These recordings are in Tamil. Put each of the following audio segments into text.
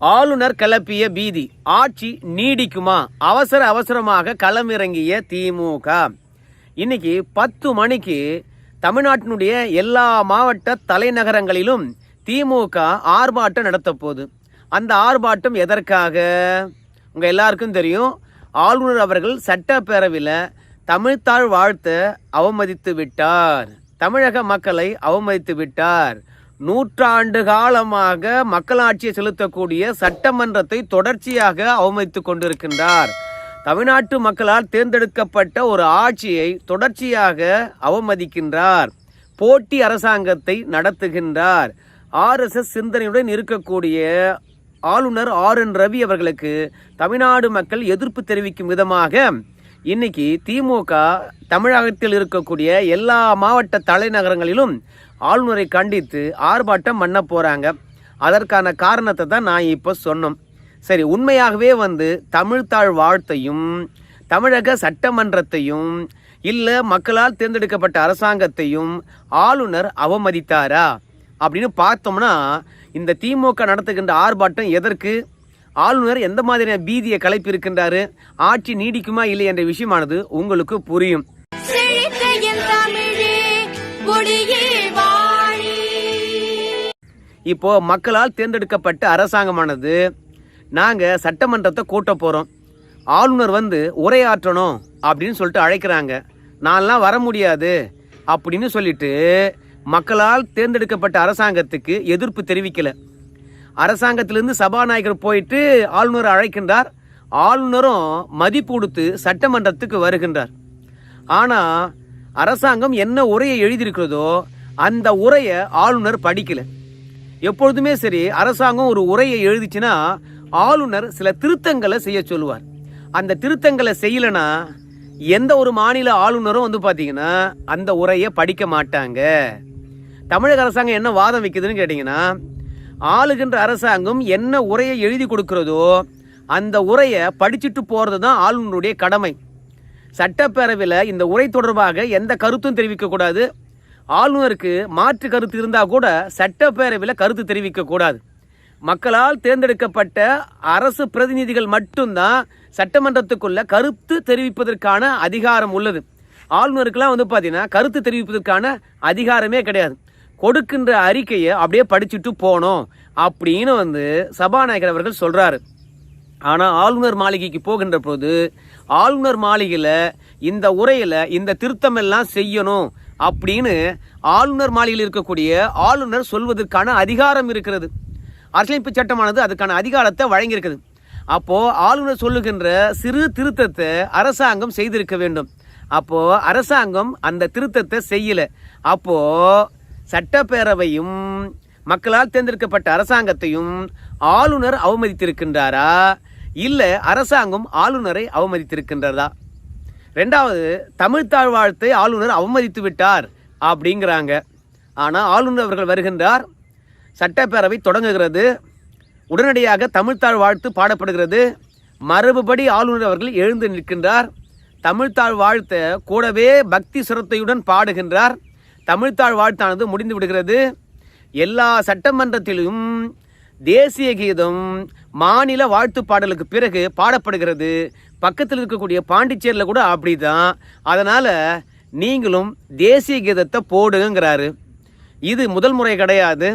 ஆளுநர் கிளப்பிய பீதி. ஆட்சி நீடிக்குமா? அவசர அவசரமாக களமிறங்கிய திமுக. இன்னைக்கு பத்து மணிக்கு தமிழ்நாட்டினுடைய எல்லா மாவட்ட தலைநகரங்களிலும் திமுக ஆர்ப்பாட்டம் நடத்த போகுது. அந்த ஆர்ப்பாட்டம் எதற்காக? உங்க எல்லாருக்கும் தெரியும். ஆளுநர் அவர்கள் சட்டப்பேரவையில் தமிழ்த்தாழ் வாழ்த்த அவமதித்து விட்டார். தமிழக மக்களை அவமதித்து விட்டார். நூற்றாண்டு காலமாக மக்களாட்சியை செலுத்தக்கூடிய சட்டமன்றத்தை தொடர்ச்சியாக அவமதித்துக் கொண்டிருக்கின்றார். தமிழ்நாட்டு மக்களால் தேர்ந்தெடுக்கப்பட்ட ஒரு ஆட்சியை தொடர்ச்சியாக அவமதிக்கின்றார். போட்டி அரசாங்கத்தை நடத்துகின்றார். ஆர்எஸ்எஸ் சிந்தனையுடன் இருக்கக்கூடிய ஆளுநர் ஆர் என் ரவி அவர்களுக்கு தமிழ்நாடு மக்கள் எதிர்ப்பு தெரிவிக்கும் விதமாக இன்னைக்கு திமுக தமிழகத்தில் இருக்கக்கூடிய எல்லா மாவட்ட தலைநகரங்களிலும் ஆளுநரை கண்டித்து ஆர்ப்பாட்டம் பண்ண போகிறாங்க அதற்கான காரணத்தை தான் நான் இப்போ சொன்னோம். சரி உண்மையாகவே வந்து தமிழ்த்தாழ் வாழ்த்தையும் தமிழக சட்டமன்றத்தையும் இல்லை மக்களால் தேர்ந்தெடுக்கப்பட்ட அரசாங்கத்தையும் ஆளுநர் அவமதித்தாரா? அப்படின்னு பார்த்தோம்னா இந்த திமுக நடத்துகின்ற ஆர்ப்பாட்டம் எதற்கு? ஆளுநர் எந்த மாதிரியான பீதியை கலைப்பிருக்கின்றாரு? ஆட்சி நீடிக்குமா இல்லை என்ற விஷயமானது உங்களுக்கு புரியும். இப்போ மக்களால் தேர்ந்தெடுக்கப்பட்ட அரசாங்கமானது நாங்கள் சட்டமன்றத்தை கூட்ட போகிறோம் ஆளுநர் வந்து உரையாற்றணும் அப்படின்னு சொல்லிட்டு அழைக்கிறாங்க. நான்லாம் வர முடியாது அப்படின்னு சொல்லிட்டு மக்களால் தேர்ந்தெடுக்கப்பட்ட அரசாங்கத்துக்கு எதிர்ப்பு தெரிவிக்கலை. அரசாங்கத்திலிருந்து சபாநாயகர் போயிட்டு ஆளுநர் அழைக்கின்றார். ஆளுநரும் மதிப்பு கொடுத்து சட்டமன்றத்துக்கு வருகின்றார். ஆனால் அரசாங்கம் என்ன உரையை எழுதியிருக்கிறதோ அந்த உரையை ஆளுநர் படிக்கலை. எப்பொழுதுமே சரி அரசாங்கம் ஒரு உரையை எழுதிச்சுன்னா ஆளுநர் சில திருத்தங்களை செய்ய சொல்லுவார். அந்த திருத்தங்களை செய்யலைன்னா எந்த ஒரு மாநில ஆளுநரும் வந்து பார்த்தீங்கன்னா அந்த உரையை படிக்க மாட்டாங்க. தமிழக அரசாங்கம் என்ன வாதம் வைக்குதுன்னு கேட்டிங்கன்னா ஆளுகின்ற அரசாங்கம் என்ன உரையை எழுதி கொடுக்கிறதோ அந்த உரையை படிச்சுட்டு போகிறது தான் ஆளுநருடைய கடமை. சட்டப்பேரவையில் இந்த உரை தொடர்பாக எந்த கருத்தும் தெரிவிக்கக்கூடாது ஆளுநருக்கு மாற்று கருத்து இருந்தால் கூட சட்டப்பேரவையில் கருத்து தெரிவிக்கக்கூடாது மக்களால் தேர்ந்தெடுக்கப்பட்ட அரசு பிரதிநிதிகள் மட்டும்தான் சட்டமன்றத்துக்குள்ள கருத்து தெரிவிப்பதற்கான அதிகாரம் உள்ளது. ஆளுநருக்கெல்லாம் வந்து பார்த்தீங்கன்னா கருத்து தெரிவிப்பதற்கான அதிகாரமே கிடையாது. கொடுக்கின்ற அறிக்கையை அப்படியே படிச்சுட்டு போனோம் அப்படின்னு வந்து சபாநாயகர் அவர்கள் சொல்கிறாரு ஆனால் ஆளுநர் மாளிகைக்கு போகின்ற போது ஆளுநர் மாளிகையில் இந்த உரையில் இந்த திருத்தம் எல்லாம் செய்யணும். அப்படின்னு ஆளுநர் மாளிகையில் இருக்கக்கூடிய ஆளுநர் சொல்வதற்கான அதிகாரம் இருக்கிறது. அரசியலமைப்பு சட்டமானது அதுக்கான அதிகாரத்தை வழங்கியிருக்குது. அப்போது ஆளுநர் சொல்லுகின்ற சிறு திருத்தத்தை அரசாங்கம் செய்திருக்க வேண்டும். அப்போது அரசாங்கம் அந்த திருத்தத்தை செய்யலை. அப்போ சட்டப்பேரவையும் மக்களால் தேர்ந்தெடுக்கப்பட்ட அரசாங்கத்தையும் ஆளுநர் அவமதித்திருக்கின்றாரா? இல்லை அரசாங்கம் ஆளுநரை அவமதித்திருக்கின்றதா? ரெண்டாவது தமிழ்த்தாழ் வாழ்த்தை ஆளுநர் அவமதித்து விட்டார் அப்படிங்கிறாங்க. ஆனால் ஆளுநர் அவர்கள் வருகின்றார். சட்டப்பேரவை தொடங்குகிறது. உடனடியாக தமிழ்த்தாழ் வாழ்த்து பாடப்படுகிறது. மரபுபடி ஆளுநர் அவர்கள் எழுந்து நிற்கின்றார். தமிழ்த்தாழ் வாழ்த்த கூடவே பக்தி சுரத்தையுடன் பாடுகின்றார். தமிழ்த்தாழ் வாழ்த்தானது முடிந்து விடுகிறது. எல்லா சட்டமன்றத்திலும் தேசிய கீதம் மாநில வாழ்த்து பாடலுக்கு பிறகு பாடப்படுகிறது. பக்கத்தில் இருக்கக்கூடிய பாண்டிச்சேரியில் கூட அப்படிதான். அதனால் நீங்களும் தேசிய கீதத்தை போடுங்கிறாரு இது முதல் முறை கிடையாது.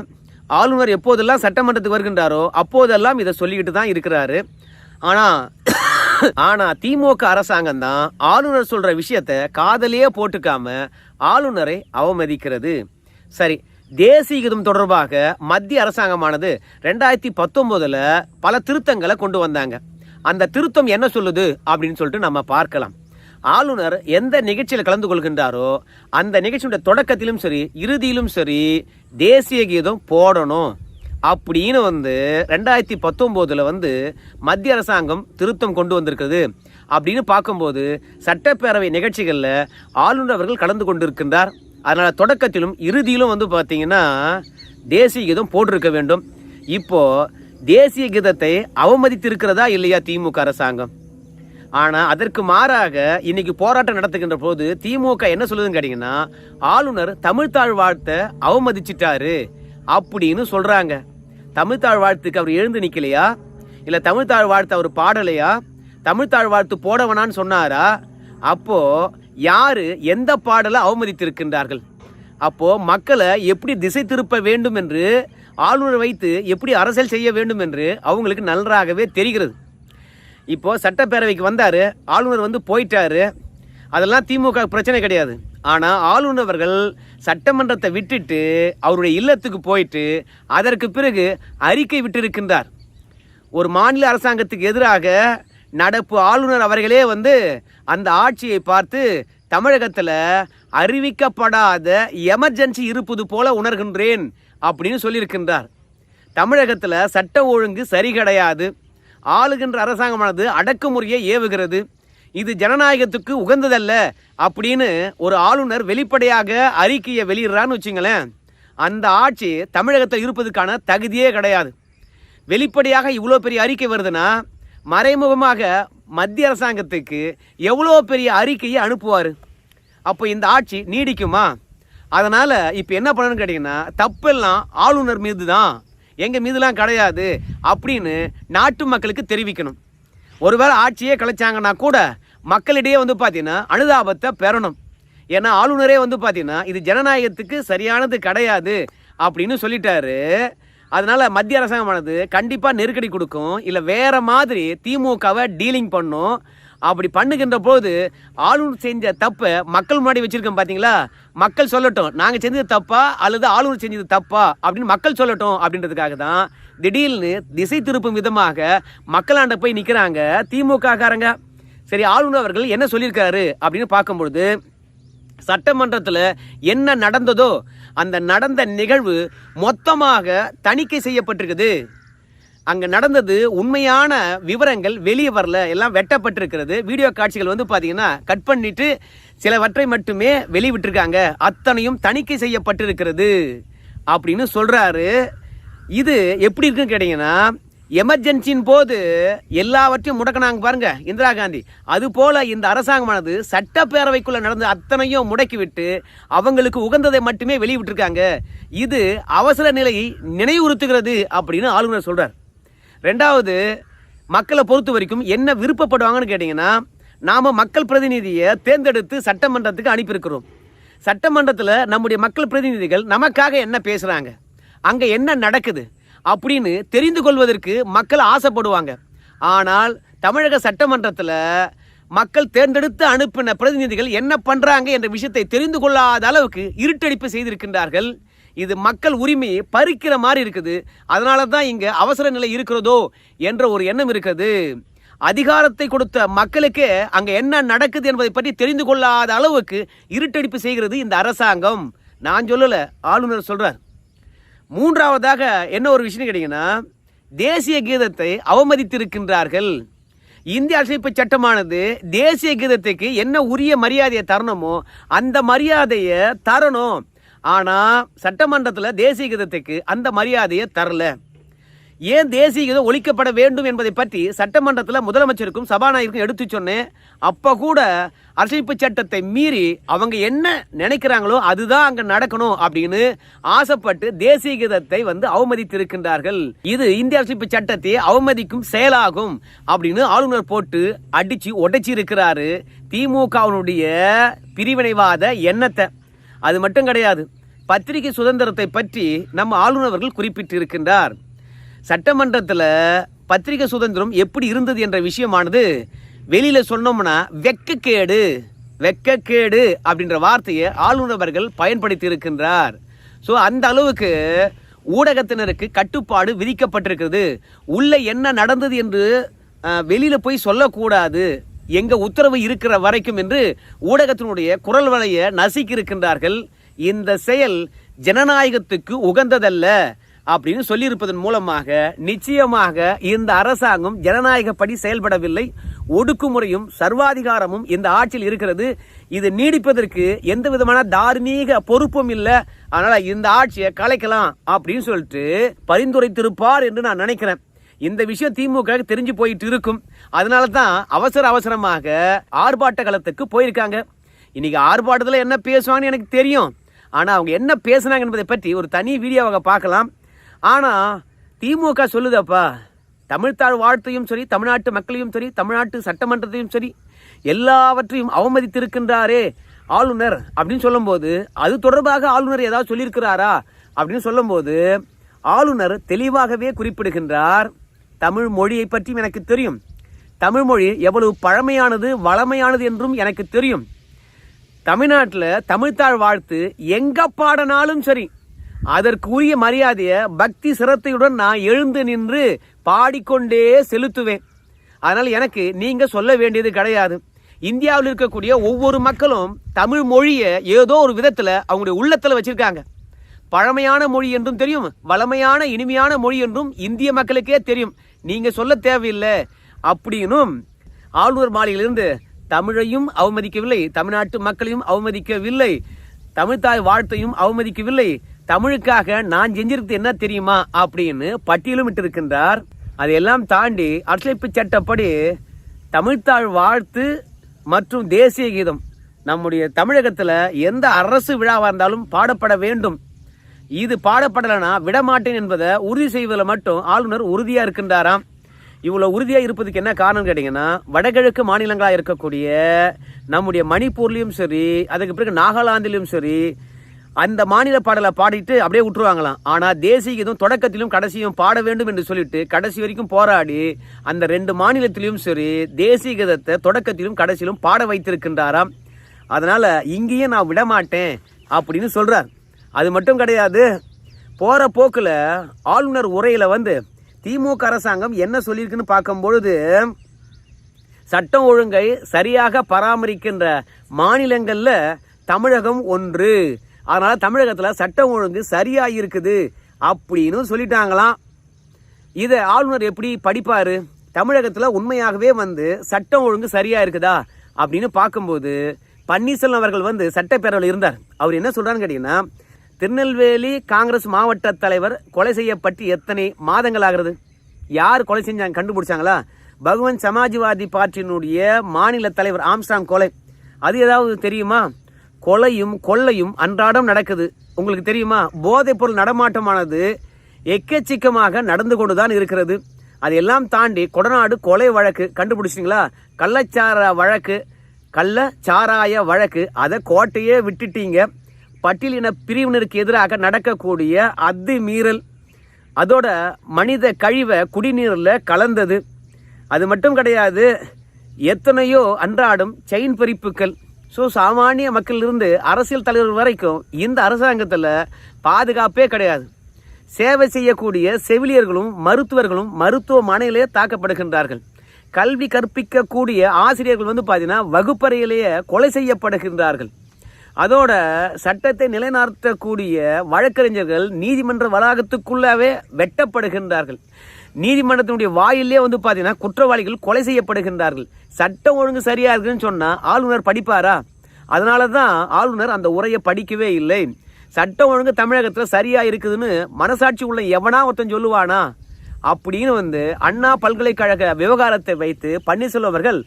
ஆளுநர் எப்போதெல்லாம் சட்டமன்றத்துக்கு வருகின்றாரோ அப்போதெல்லாம் இதை சொல்லிக்கிட்டு தான் இருக்கிறாரு. ஆனால் ஆனால் திமுக அரசாங்கம் தான் ஆளுநர் சொல்கிற விஷயத்த காதலியே போட்டுக்காம ஆளுநரை அவமதிக்கிறது. சரி தேசிய கீதம் தொடர்பாக மத்திய அரசாங்கமானது ரெண்டாயிரத்தி பத்தொம்போதில் பல திருத்தங்களை கொண்டு வந்தாங்க. அந்த திருத்தம் என்ன சொல்லுது அப்படின்னு சொல்லிட்டு நம்ம பார்க்கலாம். ஆளுநர் எந்த நிகழ்ச்சியில் கலந்து கொள்கின்றாரோ அந்த நிகழ்ச்சியுடைய தொடக்கத்திலும் சரி இறுதியிலும் சரி தேசிய கீதம் போடணும். அப்படின்னு வந்து ரெண்டாயிரத்தி பத்தொம்போதில் வந்து மத்திய அரசாங்கம் திருத்தம் கொண்டு வந்திருக்கிறது. அப்படின்னு பார்க்கும்போது சட்டப்பேரவை நிகழ்ச்சிகளில் ஆளுநர் அவர்கள் கலந்து கொண்டிருக்கின்றார். அதனால் தொடக்கத்திலும் இறுதியிலும் வந்து பார்த்தீங்கன்னா தேசிய கீதம் போட்டிருக்க வேண்டும். இப்போது தேசிய கீதத்தை அவமதித்திருக்கிறதா இல்லையா திமுக அரசாங்கம்? ஆனால் அதற்கு மாறாக இன்னைக்கு போராட்டம் நடத்துகின்ற போது திமுக என்ன சொல்லுதுன்னு கேட்டிங்கன்னா ஆளுநர் தமிழ்த்தாழ் வாழ்த்தை அவமதிச்சிட்டாரு அப்படின்னு சொல்கிறாங்க தமிழ்த்தாழ் வாழ்த்துக்கு அவர் எழுந்து நிற்கலையா இல்லை தமிழ்த்தாழ் வாழ்த்து அவர் பாடலையா? தமிழ்த்தாழ் வாழ்த்து போடவனான்னு சொன்னாரா? அப்போ யார் எந்த பாடலை அவமதித்திருக்கின்றார்கள்? அப்போது மக்களை எப்படி திசை திருப்ப வேண்டும் என்று ஆளுநர் வைத்து எப்படி அரசியல் செய்ய வேண்டும் என்று அவங்களுக்கு நன்றாகவே தெரிகிறது. இப்போது சட்டப்பேரவைக்கு வந்தார் ஆளுநர் வந்து போயிட்டாரு அதெல்லாம் திமுக பிரச்சனை கிடையாது. ஆனால் ஆளுநர் அவர்கள் சட்டமன்றத்தை விட்டுட்டு அவருடைய இல்லத்துக்கு போயிட்டு அதற்கு பிறகு அறிக்கை விட்டிருக்கின்றார். ஒரு மாநில அரசாங்கத்துக்கு எதிராக நடப்பு ஆளுநர் அவர்களே வந்து அந்த ஆட்சியை பார்த்து தமிழகத்தில் அறிவிக்கப்படாத எமர்ஜென்சி இருப்பது போல உணர்கின்றேன் அப்படின்னு சொல்லியிருக்கின்றார். தமிழகத்தில் சட்ட ஒழுங்கு சரி கிடையாது. ஆளுகின்ற அரசாங்கமானது அடக்குமுறையை ஏவுகிறது. இது ஜனநாயகத்துக்கு உகந்ததல்ல அப்படின்னு ஒரு ஆளுநர் வெளிப்படையாக அறிக்கையை வெளியிடுறான்னு வச்சுங்களேன் அந்த ஆட்சி தமிழகத்தில் இருப்பதற்கான தகுதியே கிடையாது. வெளிப்படையாக இவ்வளோ பெரிய அறிக்கை வருதுன்னா மறைமுகமாக மத்திய அரசாங்கத்துக்கு எவ்வளோ பெரிய அறிக்கையை அனுப்புவார்? அப்போ இந்த ஆட்சி நீடிக்குமா? அதனால் இப்போ என்ன பண்ணணும்னு கேட்டிங்கன்னா தப்பெல்லாம் ஆளுநர் மீது தான் எங்கள் மீதுலாம் கிடையாது அப்படின்னு நாட்டு மக்களுக்கு தெரிவிக்கணும். ஒருவேளை ஆட்சியே கலைச்சாங்கன்னா கூட மக்களிடையே வந்து பார்த்திங்கன்னா அனுதாபத்தை பெறணும். ஏன்னா ஆளுநரே வந்து பார்த்தீங்கன்னா இது ஜனநாயகத்துக்கு சரியானது கிடையாது அப்படின்னு சொல்லிட்டாரு. அதனால் மத்திய அரசாங்கமானது கண்டிப்பாக நெருக்கடி கொடுக்கும். இல்லை வேறு மாதிரி திமுகவை டீலிங் பண்ணும். அப்படி பண்ணுகின்ற போது ஆளுநர் செஞ்ச தப்பை மக்கள் முன்னாடி வச்சிருக்கோம் பார்த்தீங்களா மக்கள் சொல்லட்டும் நாங்கள் செஞ்சது தப்பா அல்லது ஆளுநர் செஞ்சது தப்பா அப்படின்னு மக்கள் சொல்லட்டும் அப்படின்றதுக்காக தான் திடீர்னு திசை திருப்பும் விதமாக மக்களாண்ட போய் நிற்கிறாங்க திமுக காரங்க சரி ஆளுநர் அவர்கள் என்ன சொல்லியிருக்காரு அப்படின்னு பார்க்கும்பொழுது சட்டமன்றத்தில் என்ன நடந்ததோ அந்த நடந்த நிகழ்வு மொத்தமாக தணிக்கை செய்யப்பட்டிருக்குது. அங்கே நடந்தது உண்மையான விவரங்கள் வெளியே வரல எல்லாம் வெட்டப்பட்டிருக்கிறது. வீடியோ காட்சிகள் வந்து பார்த்தீங்கன்னா கட் பண்ணிட்டு சிலவற்றை மட்டுமே வெளிவிட்டிருக்காங்க அத்தனையும் தணிக்கை செய்யப்பட்டிருக்கிறது அப்படின்னு சொல்றாரு. இது எப்படி இருக்குன்னு கேட்டீங்கன்னா எமர்ஜென்சியின் போது எல்லாவற்றையும் முடக்கினாங்க பாருங்க இந்திரா காந்தி. அது போல இந்த அரசாங்கமானது சட்டப்பேரவைக்குள்ள நடந்த அத்தனையும் முடக்கிவிட்டு அவங்களுக்கு உகந்ததை மட்டுமே வெளியிட்டிருக்காங்க. இது அவசர நிலையை நினைவுறுத்துகிறது அப்படின்னு ஆளுநர் சொல்றார். ரெண்டாவது மக்களை பொறுத்த வரைக்கும் என்ன விருப்பப்படுவாங்கன்னு கேட்டிங்கன்னா நாம் மக்கள் பிரதிநிதியை தேர்ந்தெடுத்து சட்டமன்றத்துக்கு அனுப்பியிருக்கிறோம். சட்டமன்றத்தில் நம்முடைய மக்கள் பிரதிநிதிகள் நமக்காக என்ன பேசுகிறாங்க அங்கே என்ன நடக்குது? அப்படின்னு தெரிந்து கொள்வதற்கு மக்கள் ஆசைப்படுவாங்க. ஆனால் தமிழக சட்டமன்றத்தில் மக்கள் தேர்ந்தெடுத்து அனுப்பின பிரதிநிதிகள் என்ன பண்ணுறாங்க என்ற விஷயத்தை தெரிந்து கொள்ளாத அளவுக்கு இருட்டடிப்பு செய்திருக்கின்றார்கள் இது மக்கள் உரிமையை பறிக்கிற மாதிரி இருக்குது. அதனால தான் இங்கே அவசர நிலை இருக்கிறதோ என்ற ஒரு எண்ணம் இருக்குது. அதிகாரத்தை கொடுத்த மக்களுக்கே அங்கே என்ன நடக்குது என்பதை பற்றி தெரிந்து கொள்ளாத அளவுக்கு இருட்டடிப்பு செய்கிறது இந்த அரசாங்கம். நான் சொல்லலை ஆளுநர் சொல்கிறார் மூன்றாவதாக என்ன ஒரு விஷயம் கேட்டிங்கன்னா தேசிய கீதத்தை அவமதித்திருக்கின்றார்கள். இந்திய அரசியலமைப்பு சட்டமானது தேசிய கீதத்துக்கு என்ன உரிய மரியாதையை தரணுமோ அந்த மரியாதையை தரணும். ஆனால் சட்டமன்றத்தில் தேசிய கீதத்துக்கு அந்த மரியாதையை தரல. ஏன் தேசிய கீதம் ஒழிக்கப்பட வேண்டும் என்பதை பற்றி சட்டமன்றத்தில் முதலமைச்சருக்கும் சபாநாயகருக்கும் எடுத்து சொன்னேன். அப்போ கூட அரசமைப்பு சட்டத்தை மீறி அவங்க என்ன நினைக்கிறாங்களோ அதுதான் அங்கே நடக்கணும் அப்படின்னு ஆசைப்பட்டு தேசிய கீதத்தை வந்து அவமதித்திருக்கின்றார்கள். இது இந்திய அரசமைப்பு சட்டத்தை அவமதிக்கும் செயலாகும் அப்படின்னு ஆளுநர் போட்டு அடிச்சு உடைச்சி இருக்கிறாரு திமுகவினுடைய பிரிவினைவாத எண்ணத்தை. அது மட்டும் கிடையாது. பத்திரிகை சுதந்திரத்தை பற்றி நம்ம ஆளுநர் அவர்கள் குறிப்பிட்டு இருக்கின்றார் சட்டமன்றத்தில் பத்திரிகை சுதந்திரம் எப்படி இருந்தது என்ற விஷயமானது வெளியில் சொன்னோம்னா வெக்கக்கேடு வெக்கக்கேடு அப்படின்ற வார்த்தையை ஆளுநர் அவர்கள் பயன்படுத்தி இருக்கின்றார் ஸோ அந்த அளவுக்கு ஊடகத்தினருக்கு கட்டுப்பாடு விதிக்கப்பட்டிருக்கிறது. உள்ளே என்ன நடந்தது என்று வெளியில் போய் சொல்லக்கூடாது. எங்கள் உத்தரவு இருக்கிற வரைக்கும் என்று ஊடகத்தினுடைய குரல் வலையை நசுக்கி இருக்கின்றார்கள் இந்த செயல் ஜனநாயகத்துக்கு உகந்ததல்ல அப்படின்னு சொல்லியிருப்பதன் மூலமாக நிச்சயமாக இந்த அரசாங்கம் ஜனநாயகப்படி செயல்படவில்லை. ஒடுக்குமுறையும் சர்வாதிகாரமும் இந்த ஆட்சியில் இருக்கிறது. இது நீடிப்பதற்கு எந்த விதமான தார்மீக பொறுப்பும் இல்லை. அதனால் இந்த ஆட்சியை கலைக்கலாம் அப்படின்னு சொல்லிட்டு பரிந்துரைத்திருப்பார் என்று நான் நினைக்கிறேன். இந்த விஷயம் திமுக தெரிஞ்சு போயிட்டு இருக்கும். அதனால தான் அவசர அவசரமாக ஆர்ப்பாட்ட களத்துக்கு போயிருக்காங்க. இன்னைக்கு ஆர்ப்பாட்டத்தில் என்ன பேசுவாங்கன்னு எனக்கு தெரியும். ஆனால் அவங்க என்ன பேசுனாங்க என்பதை பற்றி ஒரு தனி வீடியோவாக பார்க்கலாம். ஆனால் திமுக சொல்லுதப்பா தமிழ்த்தாழ் வாழ்த்தையும் சரி தமிழ்நாட்டு மக்களையும் சரி தமிழ்நாட்டு சட்டமன்றத்தையும் சரி எல்லாவற்றையும் அவமதித்திருக்கின்றாரே ஆளுநர் அப்படின்னு சொல்லும்போது அது தொடர்பாக ஆளுநர் ஏதாவது சொல்லியிருக்கிறாரா அப்படின்னு சொல்லும்போது ஆளுநர் தெளிவாகவே குறிப்பிடுகின்றார் தமிழ் மொழியை பற்றியும் எனக்கு தெரியும். தமிழ் மொழி எவ்வளவு பழமையானது வளமையானது என்றும் எனக்கு தெரியும். தமிழ்நாட்டில் தமிழ்த்தாழ் வாழ்த்து எங்கே பாடனாலும் சரி. அதற்குரிய மரியாதையை பக்தி சிரத்தையுடன் நான் எழுந்து நின்று பாடிக்கொண்டே செலுத்துவேன். அதனால் எனக்கு நீங்கள் சொல்ல வேண்டியது கிடையாது. இந்தியாவில் இருக்கக்கூடிய ஒவ்வொரு மக்களும் தமிழ் மொழியை ஏதோ ஒரு விதத்தில் அவங்களுடைய உள்ளத்தில் வச்சுருக்காங்க. பழமையான மொழி என்றும் தெரியும் வளமையான இனிமையான மொழி என்றும் இந்திய மக்களுக்கே தெரியும். நீங்கள் சொல்ல தேவையில்லை. அப்படின்னும் ஆளுநர் மாளிகையிலிருந்து தமிழையும் அவமதிக்கவில்லை தமிழ்நாட்டு மக்களையும் அவமதிக்கவில்லை தமிழ்தாய் வாழ்த்தையும் அவமதிக்கவில்லை தமிழுக்காக நான் செஞ்சிருக்கிறது என்ன தெரியுமா அப்படின்னு பட்டியலும் இட்டிருக்கின்றார். அதையெல்லாம் தாண்டி அரசியலமைப்பு சட்டப்படி தமிழ்த்தாழ் வாழ்த்து மற்றும் தேசிய கீதம் நம்முடைய தமிழகத்தில் எந்த அரசு விழாவாக இருந்தாலும் பாடப்பட வேண்டும். இது பாடப்படலைன்னா விடமாட்டேன் என்பதை உறுதி செய்வதில் மட்டும் ஆளுநர் உறுதியாக இருக்கின்றாராம். இவ்வளோ உறுதியாக இருப்பதுக்கு என்ன காரணம் கேட்டிங்கன்னா வடகிழக்கு மாநிலங்களாக இருக்கக்கூடிய நம்முடைய மணிப்பூர்லேயும் சரி அதுக்கு பிறகு நாகாலாந்துலேயும் சரி அந்த மாநில பாடலை பாடிட்டு அப்படியே விட்டுருவாங்களாம். ஆனால் தேசிய கீதம் தொடக்கத்திலும் கடைசியும் பாட வேண்டும் என்று சொல்லிட்டு கடைசி வரைக்கும் போராடி அந்த ரெண்டு மாநிலத்திலும் சரி தேசிய கீதத்தை தொடக்கத்திலும் கடைசியிலும் பாட வைத்திருக்கின்றாராம். அதனால் இங்கேயும் நான் விட மாட்டேன் அப்படின்னு சொல்கிறார் அது மட்டும் கிடையாது போகிற போக்கில் ஆளுநர் உரையில் வந்து திமுக அரசாங்கம் என்ன சொல்லியிருக்குன்னு பார்க்கும்பொழுது சட்டம் ஒழுங்கை சரியாக பராமரிக்கின்ற மாநிலங்களில் தமிழகம் ஒன்று. அதனால் தமிழகத்தில் சட்டம் ஒழுங்கு சரியாக இருக்குது அப்படின்னு சொல்லிட்டாங்களாம். இதை ஆளுநர் எப்படி படிப்பார்? தமிழகத்தில் உண்மையாகவே வந்து சட்டம் ஒழுங்கு சரியாக இருக்குதா அப்படின்னு பார்க்கும்போது பன்னீர்செல்வம் அவர்கள் வந்து சட்டப்பேரவையில் இருந்தார். அவர் என்ன சொல்கிறான்னு கேட்டிங்கன்னா திருநெல்வேலி காங்கிரஸ் மாவட்ட தலைவர் கொலை செய்யப்பட்டு எத்தனை மாதங்கள் ஆகிறது யார் கொலை செஞ்சாங்க கண்டுபிடிச்சாங்களா? பகவன் சமாஜ்வாதி பார்ட்டியினுடைய மாநில தலைவர் ஆம்ஸ்டாங் கொலை. அது ஏதாவது தெரியுமா? கொலையும் கொள்ளையும் அன்றாடம் நடக்குது. உங்களுக்கு தெரியுமா? போதைப் பொருள் நடமாட்டமானது எக்கச்சக்கமாக நடந்து கொண்டுதான் இருக்கிறது. அதையெல்லாம் தாண்டி கொடநாடு கொலை வழக்கு கண்டுபிடிச்சிங்களா கள்ளச்சார வழக்கு கள்ளச்சாராய வழக்கு. அதை கோட்டையே விட்டுட்டீங்க. பட்டியலின பிரிவினருக்கு எதிராக நடக்கக்கூடிய அத்துமீறல் அதோட மனித கழிவை குடிநீரில் கலந்தது. அது மட்டும் கிடையாது எத்தனையோ அன்றாடம் செயின் பறிப்புகள் ஸோ சாமானிய மக்களிலிருந்து அரசியல் தலைவர் வரைக்கும் இந்த அரசாங்கத்தில் பாதுகாப்பே கிடையாது. சேவை செய்யக்கூடிய செவிலியர்களும் மருத்துவர்களும் மருத்துவமனையிலே தாக்கப்படுகின்றார்கள். கல்வி கற்பிக்கக்கூடிய ஆசிரியர்கள் வந்து பார்த்தீங்கன்னா வகுப்பறையிலேயே கொலை செய்யப்படுகின்றார்கள். அதோட சட்டத்தை நிலைநாட்டக்கூடிய வழக்கறிஞர்கள் நீதிமன்ற வளாகத்துக்குள்ளாவே வெட்டப்படுகின்றார்கள். நீதிமன்றத்தினுடைய வாயிலே வந்து பார்த்தீங்கன்னா குற்றவாளிகள் கொலை செய்யப்படுகின்றார்கள். சட்டம் ஒழுங்கு சரியா இருக்குன்னு சொன்னால் ஆளுநர் படிப்பாரா? அதனால தான் ஆளுநர் அந்த உரையை படிக்கவே இல்லை. சட்டம் ஒழுங்கு தமிழகத்தில் சரியாக இருக்குதுன்னு மனசாட்சி உள்ள எவனா ஒருத்தன் சொல்லுவானா? அப்படின்னு வந்து அண்ணா பல்கலைக்கழக விவகாரத்தை வைத்து பன்னீர்செல்வம் அவர்கள்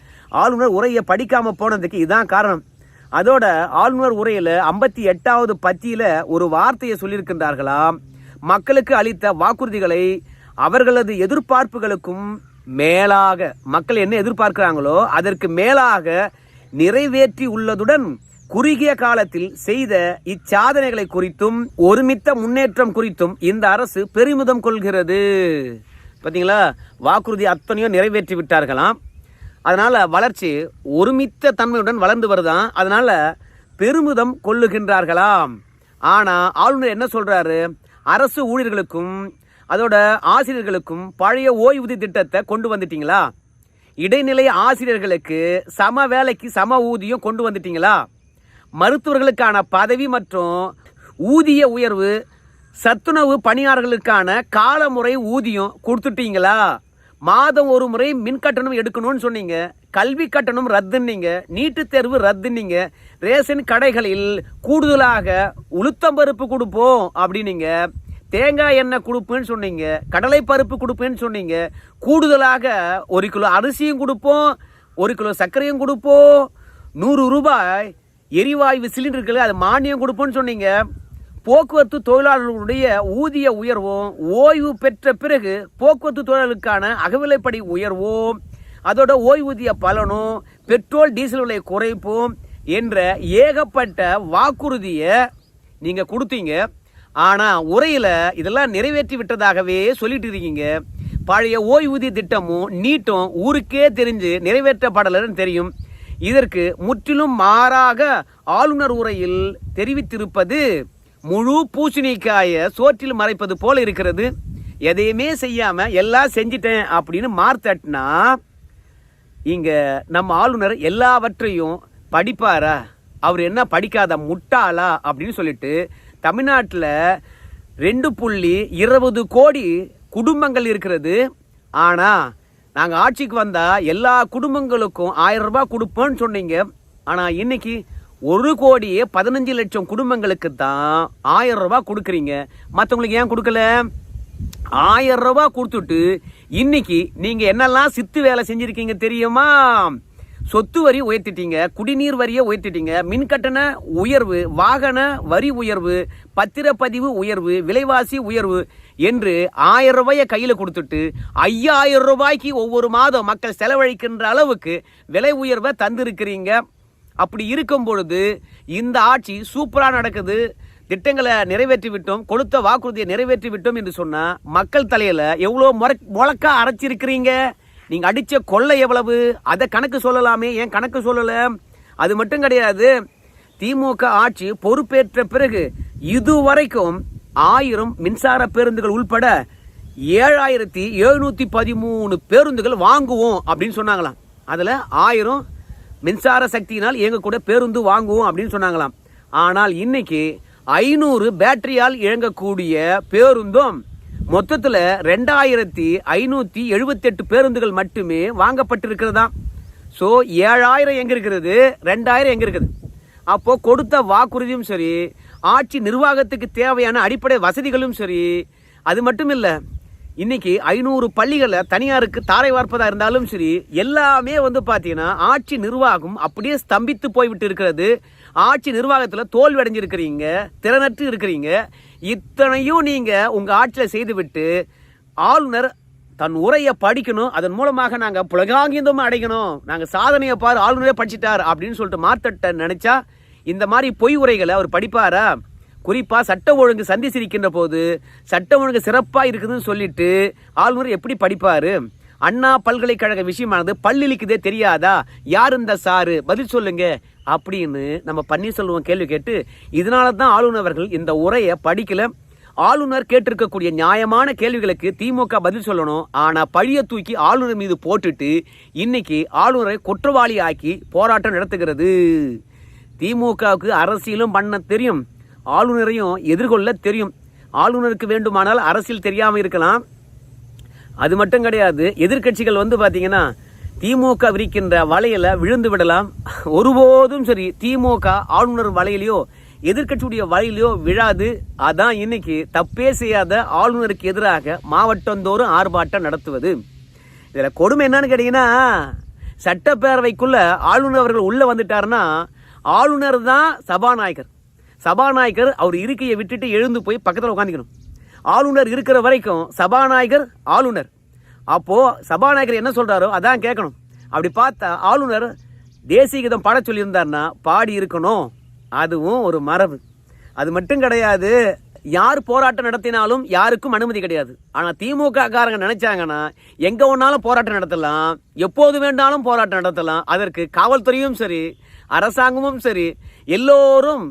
ஆளுநர் உரையை படிக்காமல் போனதுக்கு இதுதான் காரணம். அதோட ஆளுநர் உரையில ஐம்பத்தி எட்டாவது பத்தியில ஒரு வார்த்தையை சொல்லியிருக்கின்றார்களாம் மக்களுக்கு அளித்த வாக்குறுதிகளை அவர்களது எதிர்பார்ப்புகளுக்கும் மேலாக மக்கள் என்ன எதிர்பார்க்கிறாங்களோ அதற்கு மேலாக நிறைவேற்றி உள்ளதுடன் குறுகிய காலத்தில் செய்த இச்சாதனைகளை குறித்தும் ஒருமித்த முன்னேற்றம் குறித்தும் இந்த அரசு பெருமிதம் கொள்கிறது. பார்த்தீங்களா வாக்குறுதி அத்தனையும் நிறைவேற்றி விட்டார்களாம். அதனால் வளர்ச்சி ஒருமித்த தன்மையுடன் வளர்ந்து வருதான். அதனால் பெருமிதம் கொள்ளுகின்றார்களாம். ஆனால் ஆளுநர் என்ன சொல்கிறாரு அரசு ஊழியர்களுக்கும் அதோட ஆசிரியர்களுக்கும் பழைய ஓய்வூதிய திட்டத்தை கொண்டு வந்துட்டீங்களா? இடைநிலை ஆசிரியர்களுக்கு சம வேலைக்கு சம ஊதியம் கொண்டு வந்துட்டீங்களா? மருத்துவர்களுக்கான பதவி மற்றும் ஊதிய உயர்வு சத்துணவு பணியாளர்களுக்கான காலமுறை ஊதியம் கொடுத்துட்டீங்களா? மாதம் ஒரு முறை மின் கட்டணம் எடுக்கணும்னு சொன்னீங்க. கல்வி கட்டணம் ரத்துன்னீங்க. நீட்டுத் தேர்வு ரத்துன்னீங்க. ரேஷன் கடைகளில் கூடுதலாக உளுத்தம்பருப்பு கொடுப்போம் அப்படின்னீங்க. தேங்காய் எண்ணெய் கொடுப்பேன்னு சொன்னீங்க. கடலை பருப்பு கொடுப்பேன்னு சொன்னீங்க. கூடுதலாக ஒரு கிலோ அரிசியும் கொடுப்போம். ஒரு கிலோ சர்க்கரையும் கொடுப்போம். நூறு ரூபாய் எரிவாயு சிலிண்டருக்கு அது மானியம் கொடுப்போம்னு சொன்னீங்க. போக்குவரத்து தொழிலாளர்களுடைய ஊதிய உயர்வும் ஓய்வு பெற்ற பிறகு போக்குவரத்து தொழிலாளர்களுக்கான அகவிலைப்படி உயர்வும் அதோட ஓய்வூதிய பலனும் பெட்ரோல் டீசல் விலை குறைப்பும் என்ற ஏகப்பட்ட வாக்குறுதியை நீங்கள் கொடுத்தீங்க. ஆனால் உரையில் இதெல்லாம் நிறைவேற்றி விட்டதாகவே சொல்லிட்டு இருக்கீங்க. பழைய ஓய்வூதிய திட்டமும் நீட்டும் ஊருக்கே தெரிஞ்சு நிறைவேற்றப்படலன்னு தெரியும். இதற்கு முற்றிலும் மாறாக ஆளுநர் உரையில் தெரிவித்திருப்பது முழு பூசணிக்காய சோற்றில் மறைப்பது போல இருக்கிறது. எதையுமே செய்யாம எல்லாம் செஞ்சிட்டேன் அப்படின்னு மார்த்தட்டினா இங்க நம்ம ஆளுநர் எல்லாவற்றையும் படிப்பாரா? அவர் என்ன படிக்காத முட்டாளா அப்படின்னு சொல்லிட்டு தமிழ்நாட்டில் ரெண்டு புள்ளி இருபது கோடி குடும்பங்கள் இருக்கிறது. ஆனா நாங்கள் ஆட்சிக்கு வந்தால் எல்லா குடும்பங்களுக்கும் ஆயிரம் ரூபாய் கொடுப்போன்னு சொன்னீங்க. ஆனால் இன்னைக்கு ஒரு கோடியே பதினஞ்சு லட்சம் குடும்பங்களுக்கு தான் ஆயிரம் ரூபாய் கொடுக்குறீங்க. மற்றவங்களுக்கு ஏன் கொடுக்கல? ஆயிரம் ரூபாய் கொடுத்துட்டு இன்னைக்கு நீங்க என்னெல்லாம் சித்து வேலை செஞ்சிருக்கீங்க தெரியுமா? சொத்து வரி உயர்த்திட்டீங்க குடிநீர் வரியை உயர்த்திட்டீங்க மின் கட்டண உயர்வு வாகன வரி உயர்வு பத்திரப்பதிவு உயர்வு விலைவாசி உயர்வு என்று ஆயிரம் ரூபாயை கையில் கொடுத்துட்டு ஐயாயிரம் ரூபாய்க்கு ஒவ்வொரு மாதம் மக்கள் செலவழிக்கின்ற அளவுக்கு விலை உயர்வை தந்திருக்கிறீங்க. அப்படி இருக்கும் பொழுது இந்த ஆட்சி சூப்பராக நடக்குது. திட்டங்களை நிறைவேற்றி விட்டோம் கொடுத்த வாக்குறுதியை நிறைவேற்றி விட்டோம் என்று சொன்னால் மக்கள் தலையில் எவ்வளோ முறை முழக்கா அரைச்சிருக்கிறீங்க? நீங்கள் அடித்த கொள்ளை எவ்வளவு? அதை கணக்கு சொல்லலாமே. ஏன் கணக்கு சொல்லலை? அது மட்டும் கிடையாது. திமுக ஆட்சி பொறுப்பேற்ற பிறகு இதுவரைக்கும் ஆயிரம் மின்சார பேருந்துகள் உள்பட ஏழாயிரத்தி எழுநூற்றி பதிமூணு பேருந்துகள் வாங்குவோம் அப்படின்னு சொன்னாங்களாம். அதில் ஆயிரம் மின்சார சக்தியினால் இயங்கக்கூடிய பேருந்து வாங்குவோம் அப்படின்னு சொன்னாங்களாம். ஆனால் இன்னைக்கு ஐநூறு பேட்டரியால் இயங்கக்கூடிய பேருந்தும் மொத்தத்தில் ரெண்டாயிரத்தி ஐநூற்றி எழுபத்தெட்டு பேருந்துகள் மட்டுமே வாங்கப்பட்டிருக்கிறதாம் ஸோ ஏழாயிரம் எங்கே இருக்கிறது ரெண்டாயிரம் எங்கே இருக்குது? அப்போது கொடுத்த வாக்குறுதியும் சரி ஆட்சி நிர்வாகத்துக்கு தேவையான அடிப்படை வசதிகளும் சரி அது மட்டும் இல்லை இன்னைக்கு ஐநூறு பள்ளிகளில் தனியாருக்கு தாரை வார்ப்பதாக இருந்தாலும் சரி எல்லாமே வந்து பார்த்தீங்கன்னா ஆட்சி நிர்வாகம் அப்படியே ஸ்தம்பித்து போய்விட்டு இருக்கிறது. ஆட்சி நிர்வாகத்தில் தோல்வி அடைஞ்சிருக்கிறீங்க திறனற்று இருக்கிறீங்க. இத்தனையும் நீங்கள் உங்கள் ஆட்சியில் செய்துவிட்டு ஆளுநர் தன் உரையை படிக்கணும். அதன் மூலமாக நாங்கள் புலகாங்கியந்தம் அடைக்கணும் நாங்கள் சாதனையை பாரு ஆளுநரே படிச்சிட்டார் அப்படின்னு சொல்லிட்டு மாத்தட்ட நினச்சா இந்த மாதிரி பொய் உரைகளை அவர் படிப்பாரா? குறிப்பாக சட்ட ஒழுங்கு சந்திச்சிருக்கின்ற போது சட்ட ஒழுங்கு சிறப்பாக இருக்குதுன்னு சொல்லிட்டு ஆளுநர் எப்படி படிப்பார்? அண்ணா பல்கலைக்கழக விஷயமானது பல்லிழிக்குதே தெரியாதா? யார் இந்த சாரு? பதில் சொல்லுங்க. அப்படின்னு நம்ம பன்னீர்செல்வம் கேள்வி கேட்டு இதனால தான் ஆளுநர் அவர்கள் இந்த உரையை படிக்கல. ஆளுநர் கேட்டிருக்கக்கூடிய நியாயமான கேள்விகளுக்கு திமுக பதில் சொல்லணும். ஆனால் பழிய தூக்கி ஆளுநர் மீது போட்டுட்டு இன்னைக்கு ஆளுநரை குற்றவாளி ஆக்கி போராட்டம் நடத்துகிறது. திமுகவுக்கு அரசியலும் பண்ண தெரியும். ஆளுநரையும் எதிர்கொள்ள தெரியும். ஆளுநருக்கு வேண்டுமானால் அரசியல் தெரியாமல் இருக்கலாம். அது மட்டும் கிடையாது எதிர்க்கட்சிகள் வந்து பார்த்தீங்கன்னா திமுக விரிக்கின்ற வலையில விழுந்து விடலாம். ஒருபோதும் சரி திமுக ஆளுநர் வலையிலையோ எதிர்க்கட்சியுடைய வலையிலையோ விழாது. அதான் இன்னைக்கு தப்பே செய்யாத ஆளுநருக்கு எதிராக மாவட்டந்தோறும் ஆர்ப்பாட்டம் நடத்துவது. இதில் கொடுமை என்னன்னு கேட்டீங்கன்னா சட்டப்பேரவைக்குள்ள ஆளுநர் அவர்கள் உள்ளே வந்துட்டாருன்னா ஆளுநர் தான் சபாநாயகர். சபாநாயகர் அவர் இருக்கையை விட்டுட்டு எழுந்து போய் பக்கத்தில் உட்காந்துக்கணும் ஆளுநர் இருக்கிற வரைக்கும் சபாநாயகர் ஆளுநர். அப்போது சபாநாயகர் என்ன சொல்கிறாரோ அதான் கேட்கணும். அப்படி பார்த்தா ஆளுநர் தேசிய கீதம் பாட சொல்லியிருந்தாருன்னா பாடி இருக்கணும். அதுவும் ஒரு மரபு. அது மட்டும் கிடையாது யார் போராட்டம் நடத்தினாலும் யாருக்கும் அனுமதி கிடையாது. ஆனால் திமுக காரங்க நினைச்சாங்கன்னா எங்க ஒன்னாலும் போராட்டம் நடத்தலாம் எப்போது வேண்டாலும் போராட்டம் நடத்தலாம். அதற்கு காவல்துறையும் சரி அரசாங்கமும் சரி எல்லோரும்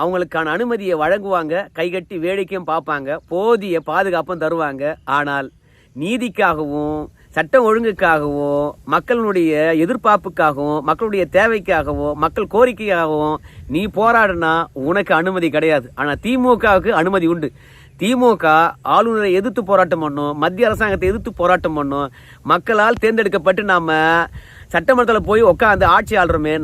அவங்களுக்கான அனுமதியை வழங்குவாங்க கைகட்டி வேடிக்கையும் பார்ப்பாங்க போதிய பாதுகாப்பும் தருவாங்க. ஆனால் நீதிக்காகவும் சட்டம் ஒழுங்குக்காகவும் மக்களுடைய எதிர்பார்ப்புக்காகவும் மக்களுடைய தேவைக்காகவும் மக்கள் கோரிக்கையாகவும் நீ போராடினா உனக்கு அனுமதி கிடையாது. ஆனால் திமுகவுக்கு அனுமதி உண்டு. திமுக ஆளுநரை எதிர்த்து போராட்டம் பண்ணும் மத்திய அரசாங்கத்தை எதிர்த்து போராட்டம் பண்ணும் மக்களால் தேர்ந்தெடுக்கப்பட்டு நாம சட்டமன்றத்தில் போய் உட்காந்து ஆட்சி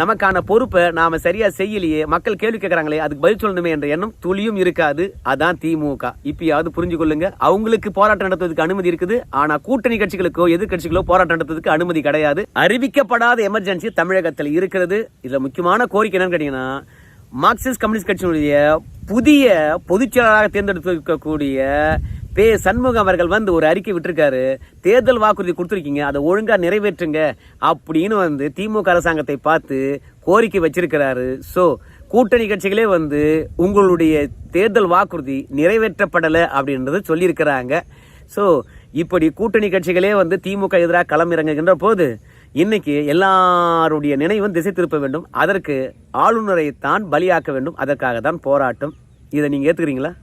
நமக்கான பொறுப்பை நாம சரியா செய்யலையே மக்கள் கேள்வி கேட்கறாங்களே அதுக்கு பதில் சொல்லணுமே என்ற எண்ணம் துளியும் இருக்காது. அதான் திமுக. இப்பயாவது புரிஞ்சு கொள்ளுங்க அவங்களுக்கு போராட்டம் நடத்துவதற்கு அனுமதி இருக்குது. ஆனா கூட்டணி கட்சிகளுக்கோ எதிர்கட்சிகளோ போராட்டம் நடத்துவதற்கு அனுமதி கிடையாது. அறிவிக்கப்படாத எமர்ஜென்சி தமிழகத்தில் இருக்கிறது. இதுல முக்கியமான கோரிக்கை என்னன்னு கேட்டீங்கன்னா மார்க்சிஸ்ட் கம்யூனிஸ்ட் கட்சியினுடைய புதிய பொதுச்செயலாளராக தேர்ந்தெடுத்திருக்கக்கூடிய பே சண்முகம் அவர்கள் வந்து ஒரு அறிக்கை விட்டுருக்காரு. தேர்தல் வாக்குறுதி கொடுத்துருக்கீங்க அதை ஒழுங்காக நிறைவேற்றுங்க அப்படின்னு வந்து திமுக அரசாங்கத்தை பார்த்து கோரிக்கை வச்சிருக்கிறாரு. ஸோ கூட்டணி கட்சிகளே வந்து உங்களுடைய தேர்தல் வாக்குறுதி நிறைவேற்றப்படலை அப்படின்றத சொல்லியிருக்கிறாங்க. ஸோ இப்படி கூட்டணி கட்சிகளே வந்து திமுக எதிராக களமிறங்குகின்ற போது இன்னைக்கு எல்லாருடைய நினைவும் திசை திருப்ப வேண்டும். அதற்கு ஆளுநரை தான் பலியாக்க வேண்டும். அதற்காக தான் போராட்டம். இதை நீங்கள் ஏற்றுக்கிறீங்களா